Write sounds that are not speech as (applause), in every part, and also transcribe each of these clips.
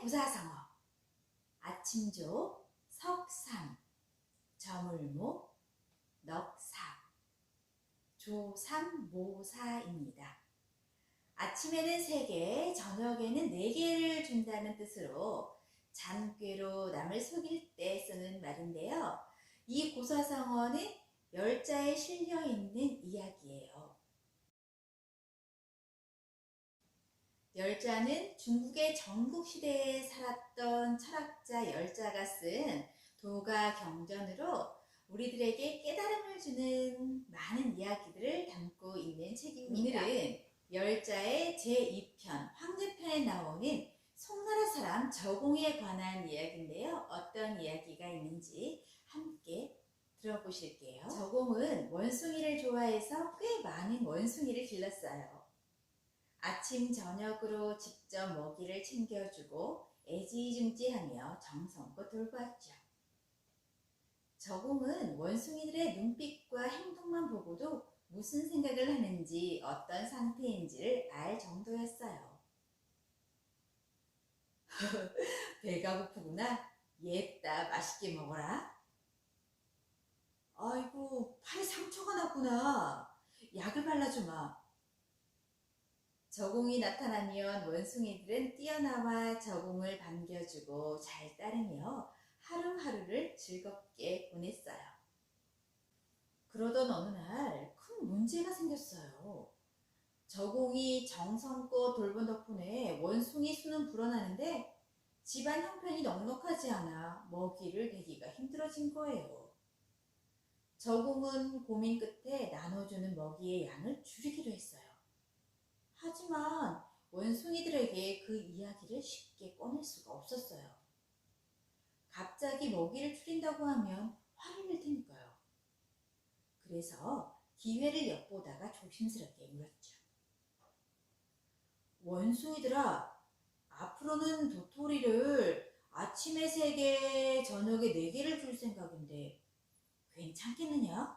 고사성어. 아침조, 석삼, 저물모, 넉사, 조삼모사입니다. 아침에는 세개 저녁에는 네개를 준다는 뜻으로 잔꾀로 남을 속일 때 쓰는 말인데요. 이 고사성어는 열자에 실려 있는 이야기예요. 열자는 중국의 전국시대에 살았던 철학자 열자가 쓴 도가 경전으로 우리들에게 깨달음을 주는 많은 이야기들을 담고 있는 책입니다. 오늘은 열자의 제2편 황제편에 나오는 송나라 사람 저공에 관한 이야기인데요. 어떤 이야기가 있는지 함께 들어보실게요. 저공은 원숭이를 좋아해서 꽤 많은 원숭이를 길렀어요. 아침 저녁으로 직접 먹이를 챙겨주고 애지중지하며 정성껏 돌보았죠. 저공은 원숭이들의 눈빛과 행동만 보고도 무슨 생각을 하는지 어떤 상태인지를 알 정도였어요. (laughs) 배가 고프구나. 옛다 맛있게 먹어라. 아이고 팔에 상처가 났구나. 약을 발라주마. 저공이 나타나면 원숭이들은 뛰어나와 저공을 반겨주고 잘 따르며 하루하루를 즐겁게 보냈어요. 그러던 어느 날 큰 문제가 생겼어요. 저공이 정성껏 돌본 덕분에 원숭이 수는 불어나는데 집안 형편이 넉넉하지 않아 먹이를 대기가 힘들어진 거예요. 저공은 고민 끝에 나눠주는 먹이의 양을 줄이기로 했어요. 하지만 원숭이들에게 그 이야기를 쉽게 꺼낼 수가 없었어요. 갑자기 먹이를 줄인다고 하면 화를 낼 테니까요. 그래서 기회를 엿보다가 조심스럽게 물었죠. 원숭이들아, 앞으로는 도토리를 아침에 세 개, 저녁에 네 개를 줄 생각인데 괜찮겠느냐?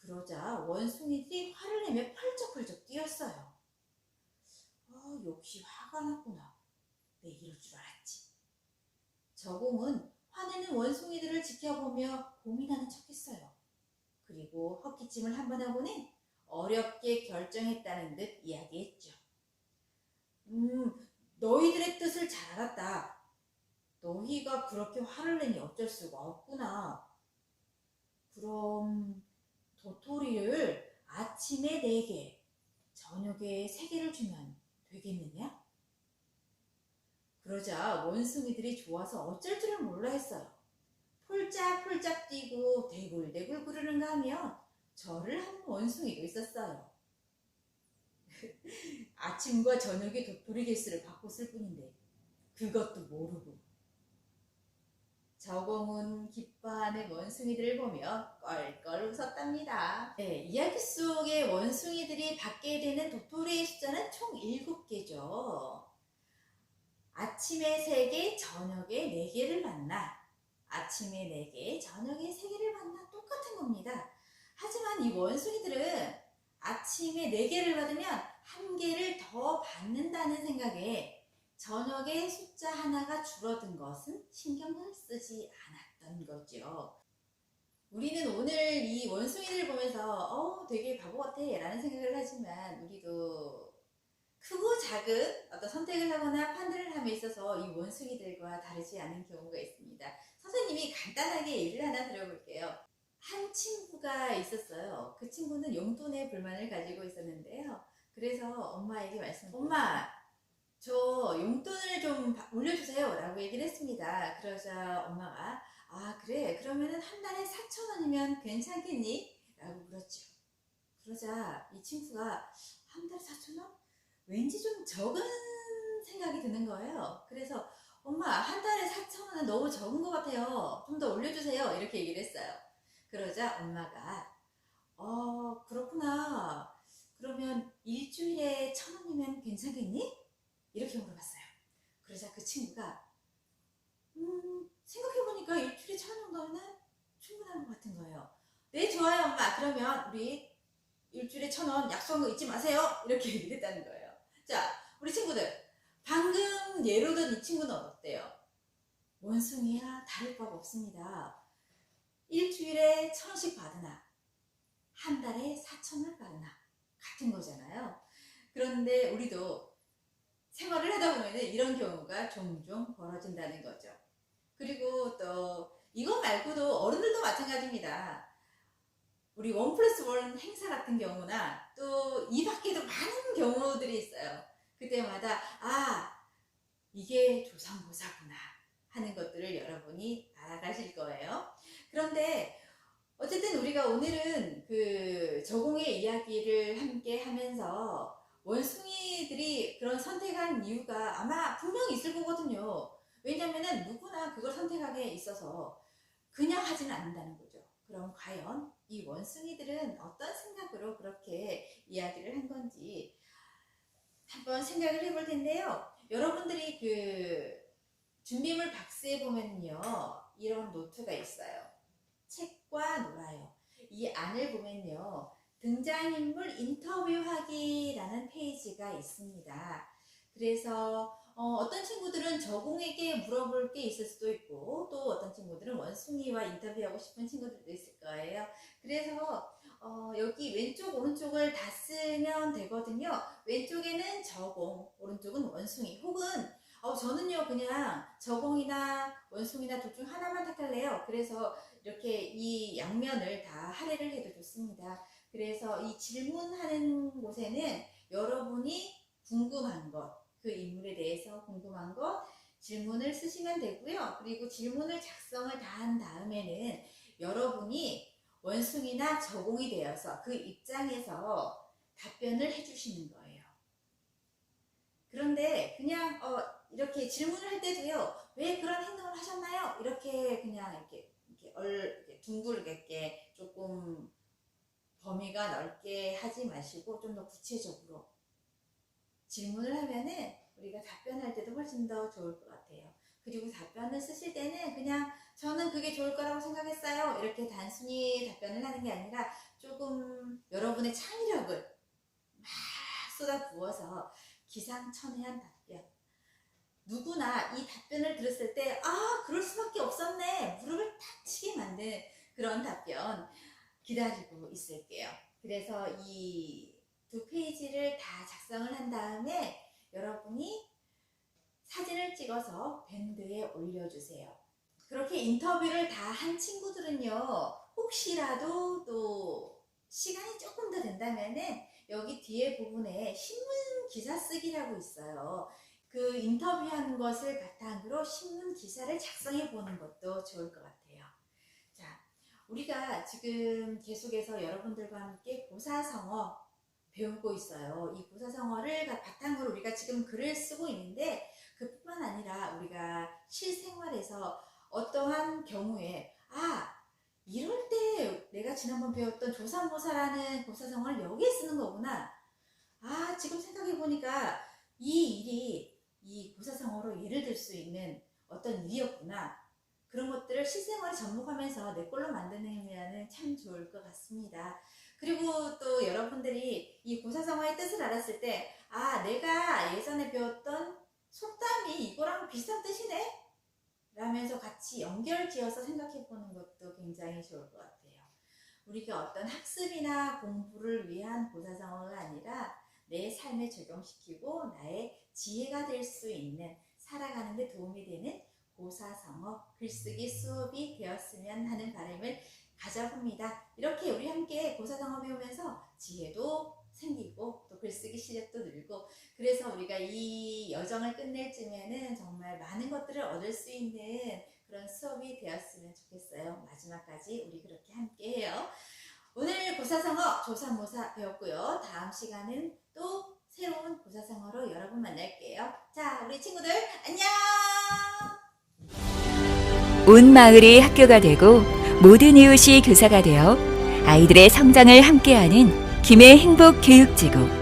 그러자 원숭이들이 화를 내며 펄쩍펄쩍 뛰었어요. 아, 역시 화가 났구나. 내 이럴 줄 알았지. 저공은 화내는 원숭이들을 지켜보며 고민하는 척했어요. 그리고 헛기침을 한 번 하고는 어렵게 결정했다는 듯 이야기했죠. 음, 너희들의 뜻을 잘 알았다. 너희가 그렇게 화를 내니 어쩔 수가 없구나. 그럼 도토리를 아침에 4개, 저녁에 3개를 주면 되겠느냐? 그러자 원숭이들이 좋아서 어쩔 줄을 몰라 했어요. 폴짝폴짝 뛰고 대굴대굴 구르는가 하면 절을 하는 원숭이도 있었어요. (laughs) 아침과 저녁에 도토리 개수를 바꿨을 뿐인데 그것도 모르고 저공은 기뻐하는 원숭이들을 보며 껄껄 웃었답니다. 네, 이야기 속의 원숭이들이 받게 되는 도토리의 숫자는 총 7개죠. 아침에 3개, 저녁에 4개를 받나 아침에 4개, 저녁에 3개를 받나 똑같은 겁니다. 하지만 이 원숭이들은 아침에 4개를 받으면 한 개를 더 받는다는 생각에 저녁에 숫자 하나가 줄어든 것은 신경을 쓰지 않았던 거죠. 우리는 오늘 이 원숭이를 보면서 어 되게 바보 같아 라는 생각을 하지만 우리도 크고 작은 어떤 선택을 하거나 판단을 함에 있어서 이 원숭이들과 다르지 않은 경우가 있습니다. 선생님이 간단하게 예를 하나 들어볼게요. 한 친구가 있었어요. 그 친구는 용돈에 불만을 가지고 있었는데요. 그래서 엄마에게 말씀, 엄마, 저 용돈을 좀 바- 올려주세요. 라고 얘기를 했습니다. 그러자 엄마가, 아, 그래. 그러면은 한 달에 4천 원이면 괜찮겠니? 라고 물었죠. 그러자 이 친구가 한 달에 4천 원? 왠지 좀 적은 생각이 드는 거예요. 그래서 엄마, 한 달에 4천 원은 너무 적은 것 같아요. 좀 더 올려주세요. 이렇게 얘기를 했어요. 그러자 엄마가, 어, 그렇구나. 그러면 일주일에 천 원이면 괜찮겠니? 이렇게 물어봤어요. 그러자 그 친구가 음 생각해보니까 일주일에 천원 정도는 충분한 것 같은 거예요. 네 좋아요 엄마. 그러면 우리 일주일에 천 원 약속한 거 잊지 마세요. 이렇게 (laughs) 얘기를 했다는 거예요. 자, 우리 친구들. 방금 예로 든 이 친구는 어때요? 원숭이야 다를 바 없습니다. 일주일에 천 원씩 받으나 한 달에 사천을 받으나 같은 거잖아요. 그런데 우리도 생활을 하다 보면 이런 경우가 종종 벌어진다는 거죠. 그리고 또 이거 말고도 어른들도 마찬가지입니다. 우리 원 플러스 원 행사 같은 경우나 또 이 밖에도 많은 경우들이 있어요. 그때마다 아 이게 조상모사구나 하는 것들을 여러분이 알아가실 거예요. 그런데 어쨌든 우리가 오늘은 그 저공의 이야기를 함께 하면서 원숭이들이 그런 선택한 이유가 아마 분명히 있을 거거든요. 왜냐면은 누구나 그걸 선택하게 있어서 그냥 하지는 않는다는 거죠. 그럼 과연 이 원숭이들은 어떤 생각으로 그렇게 이야기를 한 건지 한번 생각을 해볼 텐데요. 여러분들이 그 준비물 박스에 보면요. 이런 노트가 있어요. 책과 놀아요. 이 안을 보면요. 등장인물 인터뷰하기라는 페이지가 있습니다. 그래서 어, 떤 친구들은 저공에게 물어볼 게 있을 수도 있고 또 어떤 친구들은 원숭이와 인터뷰하고 싶은 친구들도 있을 거예요. 그래서 어, 여기 왼쪽 오른쪽을 다 쓰면 되거든요. 왼쪽에는 저공, 오른쪽은 원숭이 혹은 어, 저는요 그냥 저공이나 원숭이나 둘 중 하나만 택할래요. 그래서 이렇게 이 양면을 다 할애를 해도 좋습니다. 그래서 이 질문하는 곳에는 여러분이 궁금한 것, 그 인물에 대해서 궁금한 것 질문을 쓰시면 되고요. 그리고 질문을 작성을 다 한 다음에는 여러분이 원숭이나 저공이 되어서 그 입장에서 답변을 해주시는 거예요. 그런데 그냥 어, 이렇게 질문을 할 때도요. 왜 그런 행동을 하셨나요? 이렇게 그냥 이렇게, 이렇게 얼 이렇게 둥글게 조금 범위가 넓게 하지 마시고 좀 더 구체적으로 질문을 하면은 우리가 답변할 때도 훨씬 더 좋을 것 같아요. 그리고 답변을 쓰실 때는 그냥 저는 그게 좋을 거라고 생각했어요. 이렇게 단순히 답변을 하는 게 아니라 조금 여러분의 창의력을 막 쏟아 부어서 기상천외한 답변. 누구나 이 답변을 들었을 때, 아, 그럴 수밖에 없었네. 무릎을 탁 치게 만든 그런 답변 기다리고 있을게요. 그래서 이 두 페이지를 다 작성을 한 다음에 여러분이 사진을 찍어서 밴드에 올려주세요. 그렇게 인터뷰를 다 한 친구들은요, 혹시라도 또 시간이 조금 더 된다면은 여기 뒤에 부분에 신문 기사 쓰기라고 있어요. 그 인터뷰한 것을 바탕으로 신문 기사를 작성해 보는 것도 좋을 것 같아요. 자, 우리가 지금 계속해서 여러분들과 함께 고사성어 배우고 있어요. 이 고사성어를 바탕으로 우리가 지금 글을 쓰고 있는데 그뿐만 아니라 우리가 실생활에서 어떠한 경우에 아 이럴 때 내가 지난번 배웠던 조삼모사라는 고사성어를 여기에 쓰는 거구나. 아 지금 생각해 보니까 이 일이 이 고사성어로 예를 들 수 있는 어떤 일이었구나. 그런 것들을 실생활에 접목하면서 내 걸로 만드는 참 좋을 것 같습니다. 그리고 또 여러분들이 이 고사성어의 뜻을 알았을 때, 아, 내가 예전에 배웠던 속담이 이거랑 비슷한 뜻이네? 라면서 같이 연결 지어서 생각해 보는 것도 굉장히 좋을 것 같아요. 우리가 어떤 학습이나 공부를 위한 고사성어가 아니라 내 삶에 적용시키고 나의 지혜가 될 수 있는 살아가는 데 도움이 되는 고사성어 글쓰기 수업이 되었으면 하는 바람을 가져봅니다. 이렇게 우리 함께 고사성어 배우면서 지혜도 생기고 또 글쓰기 실력도 늘고 그래서 우리가 이 여정을 끝낼 쯤에는 정말 많은 것들을 얻을 수 있는 그런 수업이 되었으면 좋겠어요. 마지막까지 우리 그렇게 함께 해요. 오늘 고사성어 조사모사 배웠고요. 다음 시간은 또 새로운 고사성어로 여러분 만날게요. 자, 우리 친구들 안녕! 온 마을이 학교가 되고 모든 이웃이 교사가 되어 아이들의 성장을 함께하는 김해 행복 교육지구